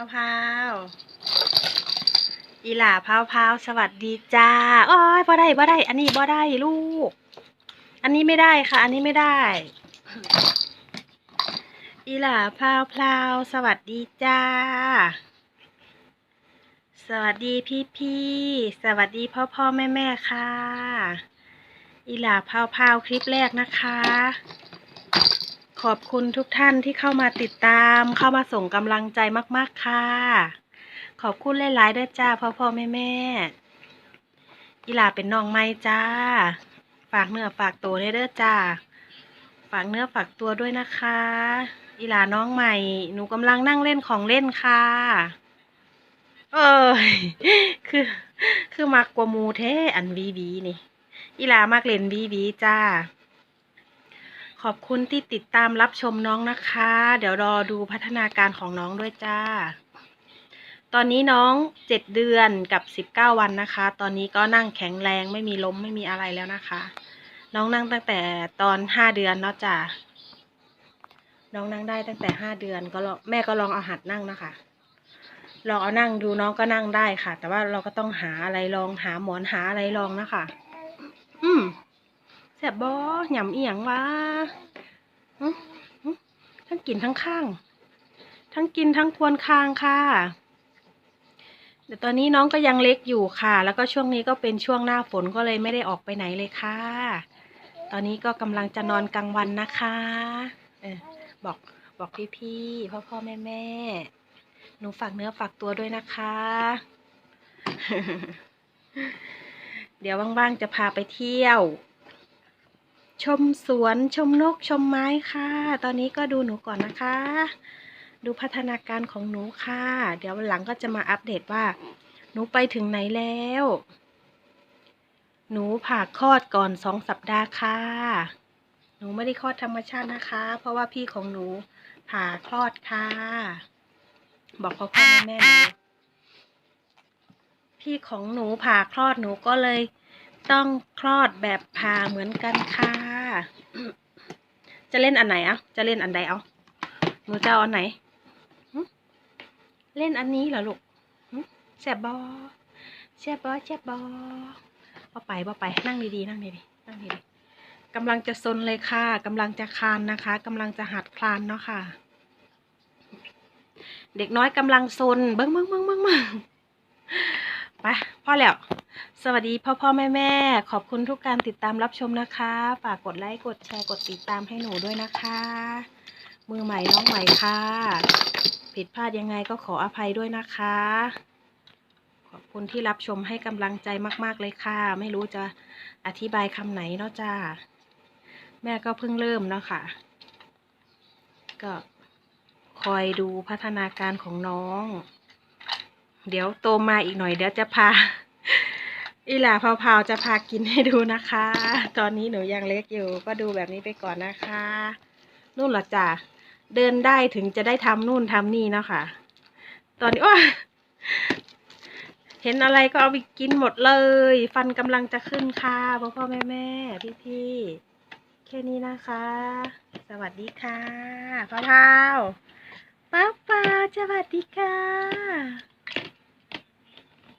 าวพาวอีหล่าพาวพาวสวัสดีจ้าโอ้ยบ่ได้บ่ได้ อันนี้บ่ได้ลูก อันนี้ไม่ได้ค่ะ อันนี้ไม่ได้ อีหล่าพาวพาวสวัสดีจ้า สวัสดีพี่พี่สวัสดีพ่อพ่อแม่แม่ค่ะ อีหล่าพาวพาวคลิปแรกนะคะ ขอบคุณทุกท่านที่เข้ามาติดตาม เข้ามาส่งกำลังใจมาก ๆ ค่ะ ขอบคุณหลายๆด้วยจ้าพ่อพ่อแม่แม่อีลาเป็นน้องไม้จ้า ฝากเนื้อฝากตัวด้วยเด้อจ้า ฝากเนื้อฝากตัวด้วยนะคะอีลาน้องใหม่ หนูกำลังนั่งเล่นของเล่นค่ะ เออคือ คือมักกว่ามูแท้อันวีวีนี่อีลามากเล่นวีวีจ้า ขอบคุณที่ติดตามรับชมน้องนะคะ เดี๋ยวรอดูพัฒนาการของน้องด้วยจ้า ตอนนี้น้องเจ็ดเดือนกับสิบเก้าวันนะคะ ตอนนี้ก็นั่งแข็งแรงไม่มีล้มไม่มีอะไรแล้วนะคะ น้องนั่งตั้งแต่ตอนห้าเดือนเนาะจ้าน้องนั่งได้ตั้งแต่ห้าเดือนก็ลองแม่ก็ลองเอาหัดนั่งนะคะลองเอานั่งดูน้องก็นั่งได้ค่ะ แต่ว่าเราก็ต้องหาอะไรลองหาหมอนหาอะไรลองนะคะ อืม แสบบ่หย่ำเอียงวะทั้งกินทั้งข้าง ทั้งกินทั้งควนคางค่ะเดี๋ยวตอนนี้น้องก็ยังเล็กอยู่ค่ะ แล้วก็ช่วงนี้ก็เป็นช่วงหน้าฝนก็เลยไม่ได้ออกไปไหนเลยค่ะ ตอนนี้ก็กำลังจะนอนกลางวันนะคะเออบอกบอกพี่ๆพ่อพ่อแม่แม่หนูฝากเนื้อฝากตัวด้วยนะคะ เดี๋ยวว่างๆจะพาไปเที่ยว ชมสวนชมนกชมไม้ค่ะ ตอนนี้ก็ดูหนูก่อนนะคะ ดูพัฒนาการของหนูค่ะ เดี๋ยววันหลังก็จะมาอัปเดตว่า หนูไปถึงไหนแล้ว หนูผ่าคลอดก่อนสองสัปดาห์ค่ะ หนูไม่ได้คลอดธรรมชาตินะคะ เพราะว่าพี่ของหนูผ่าคลอดค่ะ บอกพ่อพ่อแม่แม่หนูพี่ของหนูผ่าคลอดหนูก็เลย ต้องคลอดแบบผ่าเหมือนกันค่ะ จะเล่นอันไหนอะ จะเล่นอันใดเอาหนูจะเอาอันไหน เล่นอันนี้เหรอลูกแซบบอแซบบอแซบบอบ่ไปบ่ไป นั่งดีๆ นั่งดีๆ นั่งดีๆกำลังจะซนเลยค่ะกำลังจะคลานนะคะกำลังจะหัดคลานเนาะค่ะ เด็กน้อยกำลังซนเบิ้งเบิ้งเบิ้งเบิ้งเบิ้งไปพ่อแล้ว สวัสดีพ่อพ่อแม่แม่ขอบคุณทุกการติดตามรับชมนะคะ ฝากกดไลค์กดแชร์กดติดตามให้หนูด้วยนะคะ มือใหม่น้องใหม่ค่ะ ผิดพลาดยังไงก็ขออภัยด้วยนะคะ ขอบคุณที่รับชมให้กำลังใจมาก ๆ เลยค่ะ ไม่รู้จะอธิบายคำไหนเนาะจ้าแม่ก็เพิ่งเริ่มเนาะค่ะ ก็คอยดูพัฒนาการของน้อง เดี๋ยวโตมาอีกหน่อยเดี๋ยวจะพา อีหลาพาวๆจะพากินให้ดูนะคะ ตอนนี้หนูยังเล็กอยู่ ก็ดูแบบนี้ไปก่อนนะคะ นู่นหรอจ้ะเดินได้ถึงจะได้ทำนู่นทำนี่เนาะค่ะ ตอนนี้ว้เห็นอะไรก็เอาไปกินหมดเลย ฟันกำลังจะขึ้นค่ะพ่อพ่อแม่แม่พี่พี่ๆแค่นี้นะคะ สวัสดีค่ะพาวๆป้าป้าสวัสดีค่ะ